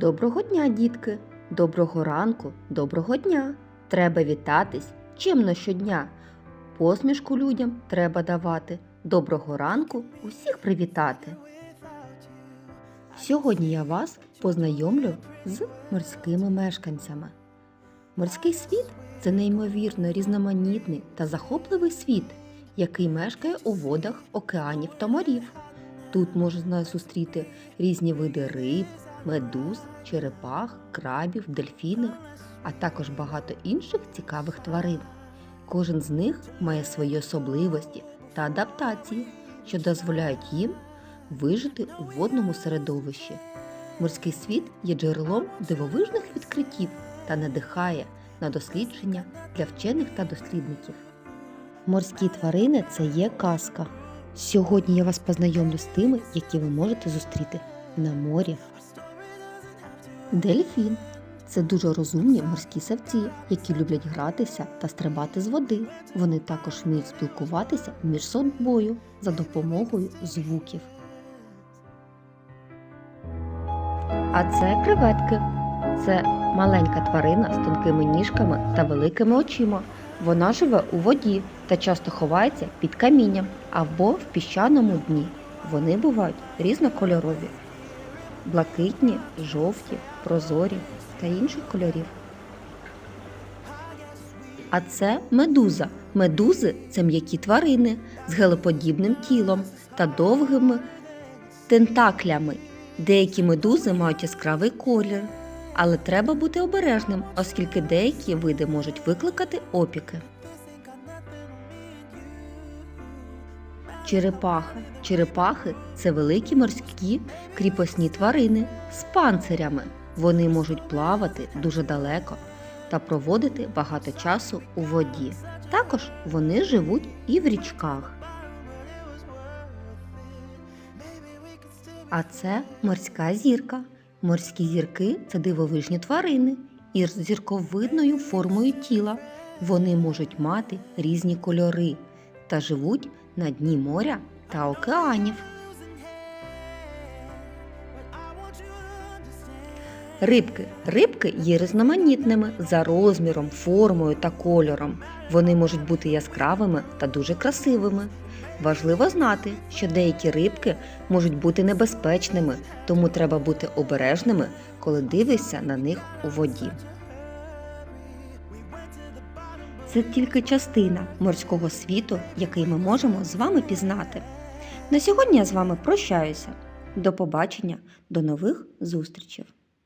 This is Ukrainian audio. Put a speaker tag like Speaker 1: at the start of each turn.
Speaker 1: Доброго дня, дітки! Доброго ранку, доброго дня! Треба вітатись чимно щодня. Посмішку людям треба давати. Доброго ранку усіх привітати. Сьогодні я вас познайомлю з морськими мешканцями. Морський світ це неймовірно різноманітний та захопливий світ, який мешкає у водах океанів та морів. Тут можна зустріти різні види риб, медуз, черепах, крабів, дельфінів, а також багато інших цікавих тварин. Кожен з них має свої особливості та адаптації, що дозволяють їм вижити у водному середовищі. Морський світ є джерелом дивовижних відкриттів та надихає на дослідження для вчених та дослідників. Морські тварини це є казка. Сьогодні я вас познайомлю з тими, які ви можете зустріти на морі. Дельфін це дуже розумні морські савці, які люблять гратися та стрибати з води. Вони також вміють спілкуватися між собою за допомогою звуків. А це креветки. Це маленька тварина з тонкими ніжками та великими очима. Вона живе у воді та часто ховається під камінням або в піщаному дні. Вони бувають різнокольорові блакитні, жовті, прозорі та інших кольорів. А це медуза. Медузи це м'які тварини з гелеподібним тілом та довгими тентаклями. Деякі медузи мають яскравий колір, але треба бути обережним, оскільки деякі види можуть викликати опіки. Черепаха. Черепахи це великі морські кріпосні тварини з панцирями. Вони можуть плавати дуже далеко та проводити багато часу у воді. Також вони живуть і в річках. А це морська зірка. Морські зірки це дивовижні тварини із зірковидною формою тіла. Вони можуть мати різні кольори та живуть на дні моря та океанів. Рибки. Рибки є різноманітними за розміром, формою та кольором. Вони можуть бути яскравими та дуже красивими. Важливо знати, що деякі рибки можуть бути небезпечними, тому треба бути обережними, коли дивишся на них у воді. Це тільки частина морського світу, який ми можемо з вами пізнати. На сьогодні я з вами прощаюся. До побачення, до нових зустрічей!